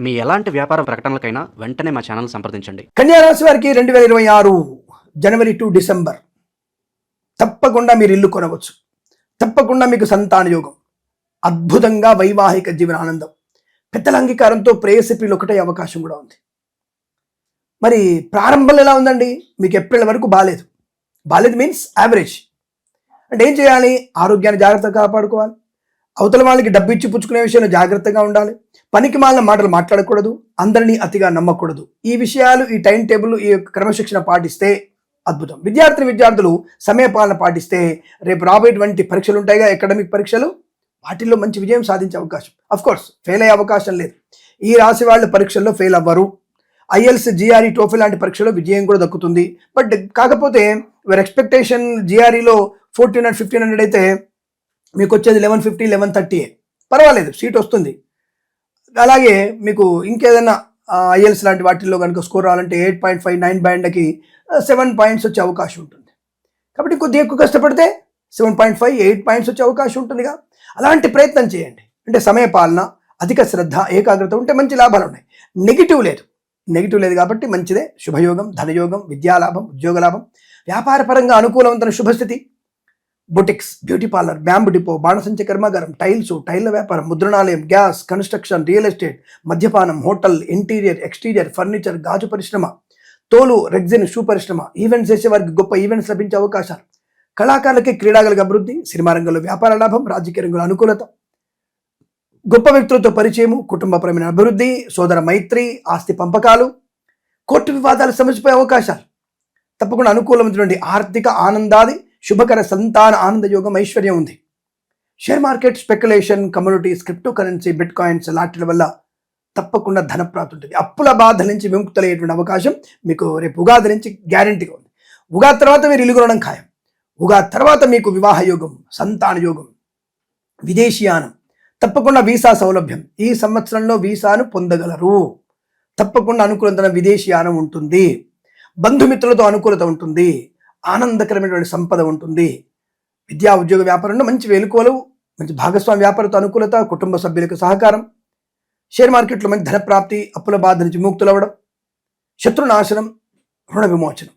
మీ ఎలాంటి వ్యాపార ప్రకటనలకైనా వెంటనే మా ఛానల్ సంప్రదించండి. కన్యా రాశి వారికి రెండు వేల ఇరవై ఆరు జనవరి టు డిసెంబర్. తప్పకుండా మీరు ఇల్లు కొనవచ్చు. తప్పకుండా మీకు సంతాన యోగం. అద్భుతంగా వైవాహిక జీవన ఆనందం. పెద్దల అంగీకారంతో ప్రేయసిపిలు ఒకటే అవకాశం కూడా ఉంది. మరి ప్రారంభంలో ఎలా ఉందండి? మీకు ఏప్రిల్ వరకు బాగాలేదు బాగాలేదు మీన్స్ యావరేజ్ అంటే ఏం చేయాలి? ఆరోగ్యాన్ని జాగ్రత్తగా కాపాడుకోవాలి. అవతల వాళ్ళకి డబ్బు ఇచ్చి పుచ్చుకునే విషయంలో జాగ్రత్తగా ఉండాలి. పనికి మాలిన మాటలు మాట్లాడకూడదు. అందరినీ అతిగా నమ్మకూడదు. ఈ విషయాలు ఈ టైం టేబుల్ ఈ యొక్క క్రమశిక్షణ పాటిస్తే అద్భుతం. విద్యార్థిని విద్యార్థులు సమయపాలన పాటిస్తే రేపు రాబోయేటువంటి పరీక్షలు ఉంటాయిగా అకాడమిక్ పరీక్షలు? వాటిల్లో మంచి విజయం సాధించే అవకాశం. అఫ్కోర్స్ ఫెయిల్ అయ్యే అవకాశం లేదు. ఈ రాశి వాళ్ళు పరీక్షల్లో ఫెయిల్ అవ్వరు. ఐఎల్స్ జిఆర్ఈ టోఫీ లాంటి పరీక్షలో విజయం కూడా దక్కుతుంది. బట్ కాకపోతే యువర్ ఎక్స్పెక్టేషన్ జిఆర్ఈలో ఫోర్టీన్ హండ్రెడ్ ఫిఫ్టీన్ హండ్రెడ్ అయితే మీకు వచ్చేది లెవెన్ ఫిఫ్టీ లెవెన్ థర్టీ పర్వాలేదు సీట్ వస్తుంది. అలాగే మీకు ఇంకేదైనా ఐఎల్స్ లాంటి వాటిల్లో కనుక స్కోర్ రావాలంటే ఎయిట్ పాయింట్ ఫైవ్ నైన్ బ్యాండ్కి సెవెన్ పాయింట్స్ వచ్చే అవకాశం ఉంటుంది. కాబట్టి కొద్దిగా ఎక్కువ కష్టపడితే seven point five eight points వచ్చే అవకాశం ఉంటుందిగా. అలాంటి ప్రయత్నం చేయండి. అంటే సమయ పాలన అధిక శ్రద్ధ ఏకాగ్రత ఉంటే మంచి లాభాలు ఉన్నాయి. నెగిటివ్ లేదు. నెగిటివ్ లేదు కాబట్టి మంచిదే. శుభయోగం ధనయోగం విద్యాలాభం ఉద్యోగ లాభం. వ్యాపారపరంగా అనుకూలవంతమైన శుభస్థితి. Boutiques beauty parlour bamboo depot బాణసంచ కర్మాగారం టైల్స్ టైల్ల వ్యాపారం ముద్రణాలయం గ్యాస్ కన్స్ట్రక్షన్ రియల్ ఎస్టేట్ మద్యపానం హోటల్ ఇంటీరియర్ ఎక్స్టీరియర్ ఫర్నిచర్ గాజు పరిశ్రమ తోలు రెగ్జిన్ షూ పరిశ్రమ ఈవెంట్స్ చేసేవారికి గొప్ప ఈవెంట్స్ లభించే అవకాశాలు. కళాకారులకి క్రీడాగలకు అభివృద్ధి సినిమా రంగంలో వ్యాపార లాభం రాజకీయ రంగంలో అనుకూలత. గొప్ప వ్యక్తులతో పరిచయము కుటుంబపరమైన అభివృద్ధి సోదర మైత్రి ఆస్తి పంపకాలు కోర్టు వివాదాలు సమస్యపోయే అవకాశాలు. తప్పకుండా అనుకూలమైనటువంటి ఆర్థిక ఆనందాది శుభకర సంతాన ఆనంద యోగం ఐశ్వర్యం ఉంది. Share market speculation communities crypto currency bitcoins లాంటి వల్ల తప్పకుండా ధనప్రాప్తి ఉంటుంది అప్పుల బాధ నుంచి విముక్తులయ్యేటువంటి అవకాశం మీకు రేపు ఉగాది నుంచి గ్యారంటీగా ఉంది. ఉగాది తర్వాత మీరు ఇలుగురడం ఖాయం. ఉగాది తర్వాత మీకు వివాహ యోగం సంతాన యోగం విదేశీయానం తప్పకుండా వీసా సౌలభ్యం. ఈ సంవత్సరంలో వీసాను పొందగలరు. తప్పకుండా అనుకూలత విదేశీయానం ఉంటుంది. బంధుమిత్రులతో అనుకూలత ఉంటుంది. ఆనందకరమైనటువంటి సంపద ఉంటుంది. విద్యా ఉద్యోగ వ్యాపారంలో మంచి వేలుకోలు మంచి భాగస్వామి వ్యాపారంతో అనుకూలత కుటుంబ సభ్యులకు సహకారం షేర్ మార్కెట్లో మంచి ధనప్రాప్తి అప్పుల బాధ నుంచి ముక్తులవ్వడం శత్రునాశనం రుణ విమోచనం.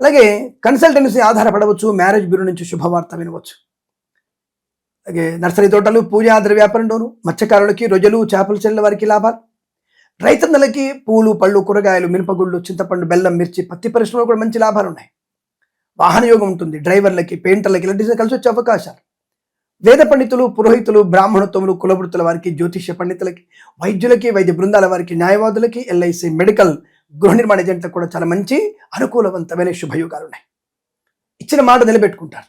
అలాగే కన్సల్టెన్సీ ఆధారపడవచ్చు మ్యారేజ్ బ్యూరో నుంచి శుభవార్త వినవచ్చు. అలాగే నర్సరీ తోటలు పూజా వ్యాపారంలోను మత్స్యకారులకి రొజలు చేపలు చెల్లెల వారికి లాభాలు. రైతన్నలకి పూలు పళ్ళు కూరగాయలు మినపగుళ్ళు చింతపండు బెల్లం మిర్చి పత్తి పరిశ్రమలో కూడా మంచి లాభాలు ఉన్నాయి వాహనయోగం ఉంటుంది డ్రైవర్లకి పెయింటర్లకి ఇలాంటి కలిసి వచ్చే అవకాశాలు. వేద పండితులు పురోహితులు బ్రాహ్మణత్వములు కులవృత్తుల వారికి జ్యోతిష్య పండితులకి వైద్యులకి వైద్య బృందాల వారికి న్యాయవాదులకి ఎల్ఐసి మెడికల్ గృహ నిర్మాణ ఏజెంట్లకు కూడా చాలా మంచి అనుకూలవంతమైన శుభయోగాలు ఉన్నాయి ఇచ్చిన మాట నిలబెట్టుకుంటారు.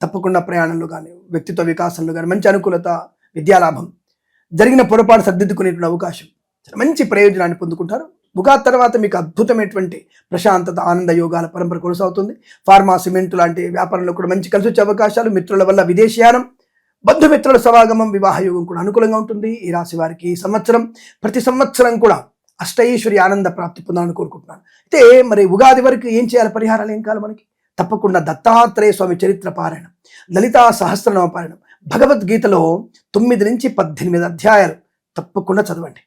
తప్పకుండా ప్రయాణంలో కానీ వ్యక్తిత్వ వికాసంలో కానీ మంచి అనుకూలత విద్యాలాభం జరిగిన పొరపాటు సర్దిద్దుకునేటువంటి అవకాశం చాలా మంచి ప్రయోజనాన్ని పొందుకుంటారు. బుగా తర్వాత మీకు అద్భుతమైనటువంటి ప్రశాంతత ఆనంద యోగాల పరంపర కొనసాగుతుంది. ఫార్మా సిమెంట్ లాంటి వ్యాపారంలో కూడా మంచి కలిసి వచ్చే అవకాశాలు మిత్రుల వల్ల విదేశీయానం బంధుమిత్రుల సమాగమం వివాహ యోగం కూడా అనుకూలంగా ఉంటుంది. ఈ రాశి వారికి ఈ సంవత్సరం ప్రతి సంవత్సరం కూడా అష్టైశ్వర్య ఆనంద ప్రాప్తి పొందాలని కోరుకుంటున్నాను. అయితే మరి ఉగాది వరకు ఏం చేయాలి? పరిహారాలు ఏం కావాలి మనకి? తప్పకుండా దత్తాత్రేయ స్వామి చరిత్ర పారాయణం లలితా సహస్రనామ పారాయణం భగవద్గీతలో తొమ్మిది నుంచి పద్దెనిమిది అధ్యాయాలు తప్పకుండా చదవండి.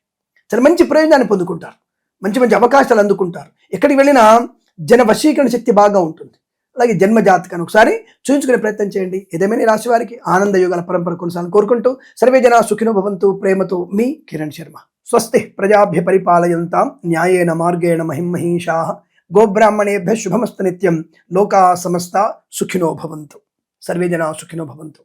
చాలా మంచి ప్రయోజనాన్ని పొందుకుంటారు. మంచి మంచి అవకాశాలు అందుకుంటారు. ఎక్కడికి వెళ్ళినా జన వశీకరణ శక్తి బాగా ఉంటుంది. అలాగే జన్మజాతకాన్ని ఒకసారి చూయించుకునే ప్రయత్నం చేయండి. ఏదేమైనా రాశి వారికి ఆనంద యోగాల పరంపర కొనసాగాలని కోరుకుంటూ సర్వే జన సుఖినో భవంతు. ప్రేమతో మీ కిరణ్ శర్మ. స్వస్తి ప్రజాభ్య పరిపాలయంతాం. న్యాయేన మార్గేణ మహిమహీషా గోబ్రాహ్మణేభ్య శుభమస్తు నిత్యం. లోకా సమస్త సుఖినో భవంతు. సర్వే జన సుఖినో భవంతు.